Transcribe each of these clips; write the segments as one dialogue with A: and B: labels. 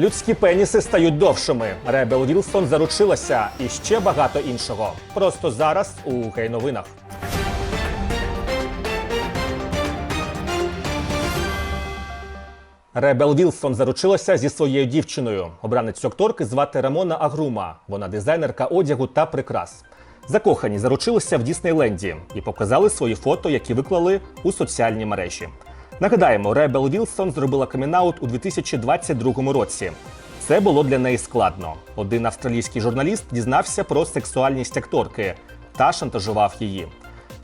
A: Людські пеніси стають довшими. Ребел Вілсон заручилася і ще багато іншого. Просто зараз у гей-новинах. Ребел Вілсон заручилася зі своєю дівчиною. Обранець акторки звати Рамона Агрума. Вона дизайнерка одягу та прикрас. Закохані заручилися в Діснейленді і показали свої фото, які виклали у соціальні мережі. Нагадаємо, Ребел Вілсон зробила камінаут у 2022 році. Це було для неї складно. Один австралійський журналіст дізнався про сексуальність акторки та шантажував її.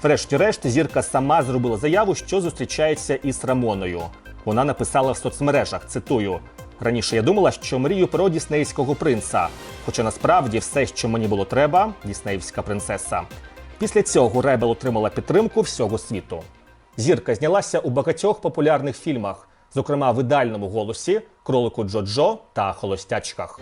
A: Врешті-решт, зірка сама зробила заяву, що зустрічається із Рамоною. Вона написала в соцмережах: цитую: раніше я думала, що мрію про діснеївського принца. Хоча насправді все, що мені було треба, діснеївська принцеса. Після цього Ребел отримала підтримку всього світу. Зірка знялася у багатьох популярних фільмах, зокрема в ідеальному голосі, кролику Джоджо та холостячках.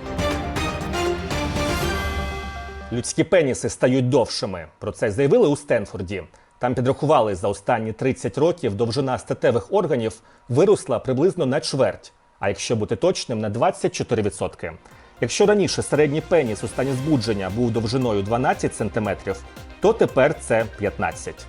A: Людські пеніси стають довшими. Про це заявили у Стенфорді. Там підрахували за останні 30 років довжина статевих органів виросла приблизно на чверть, а якщо бути точним, на 24%. Якщо раніше середній пеніс у стані збудження був довжиною 12 см, то тепер це 15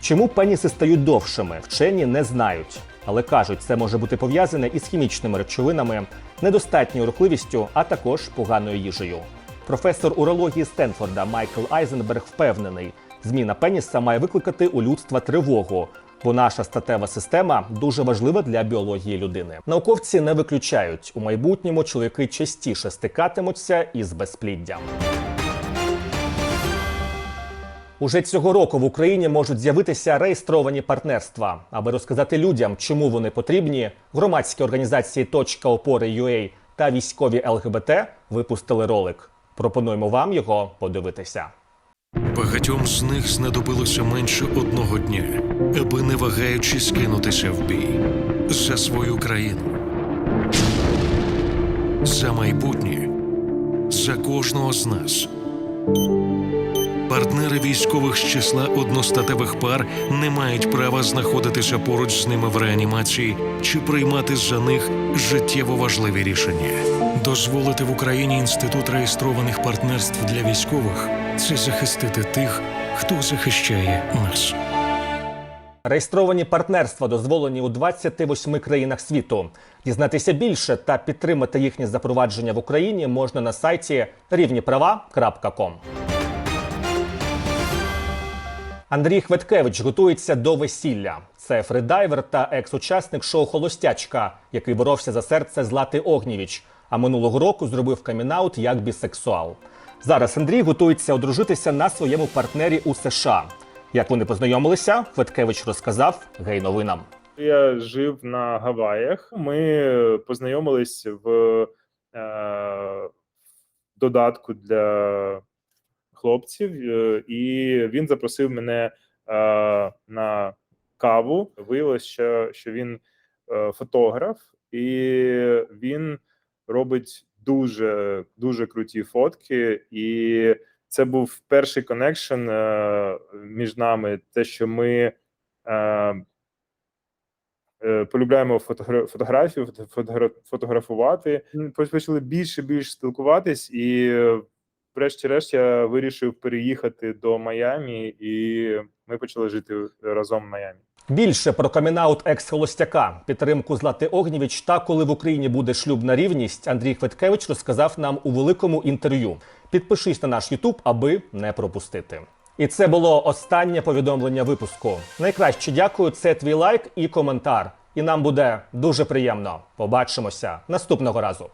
A: Чому пеніси стають довшими, вчені не знають. Але кажуть, це може бути пов'язане із хімічними речовинами, недостатньою рухливістю, а також поганою їжею. Професор урології Стенфорда Майкл Айзенберг впевнений, зміна пеніса має викликати у людства тривогу, бо наша статева система дуже важлива для біології людини. Науковці не виключають, у майбутньому чоловіки частіше стикатимуться із безпліддям. Уже цього року в Україні можуть з'явитися реєстровані партнерства. Аби розказати людям, чому вони потрібні, громадські організації «Точка опори UA» та військові ЛГБТ випустили ролик. Пропонуємо вам його подивитися.
B: Багатьом з них знадобилося менше одного дня, аби не вагаючись кинутися в бій за свою країну, за майбутнє, за кожного з нас. Партнери військових з числа одностатевих пар не мають права знаходитися поруч з ними в реанімації чи приймати за них життєво важливі рішення. Дозволити в Україні інститут реєстрованих партнерств для військових це захистити тих, хто захищає нас.
A: Реєстровані партнерства дозволені у 28 країнах світу. Дізнатися більше та підтримати їхнє запровадження в Україні можна на сайті рівніправа.ком. Андрій Хветкевич готується до весілля. Це фридайвер та екс-учасник шоу Холостячка, який боровся за серце Злати Огнєвіч, а минулого року зробив камінаут як бісексуал. Зараз Андрій готується одружитися на своєму партнері у США. Як вони познайомилися, Хветкевич розказав гей-новинам.
C: Я жив на Гаваях. Ми познайомились в е, додатку для хлопців, е, і він запросив мене е, на каву. Виявилось, що, що він е, фотограф, і він робить дуже дуже круті фотки. І це був перший коннекшн між нами. Те, що ми. Полюбляємо фотогра- фотографію, фото- фотографувати. Почали більше більше спілкуватись, і врешті-решт я вирішив переїхати до Майамі, і ми почали жити разом в Майамі.
A: Більше про камінаут екс-холостяка, підтримку Злати Огнєвіч та коли в Україні буде шлюбна рівність, Андрій Хветкевич розказав нам у великому інтерв'ю. Підпишись на наш Ютуб, аби не пропустити. І це було останнє повідомлення випуску. Найкраще дякую. Це твій лайк і коментар. І нам буде дуже приємно. Побачимося наступного разу.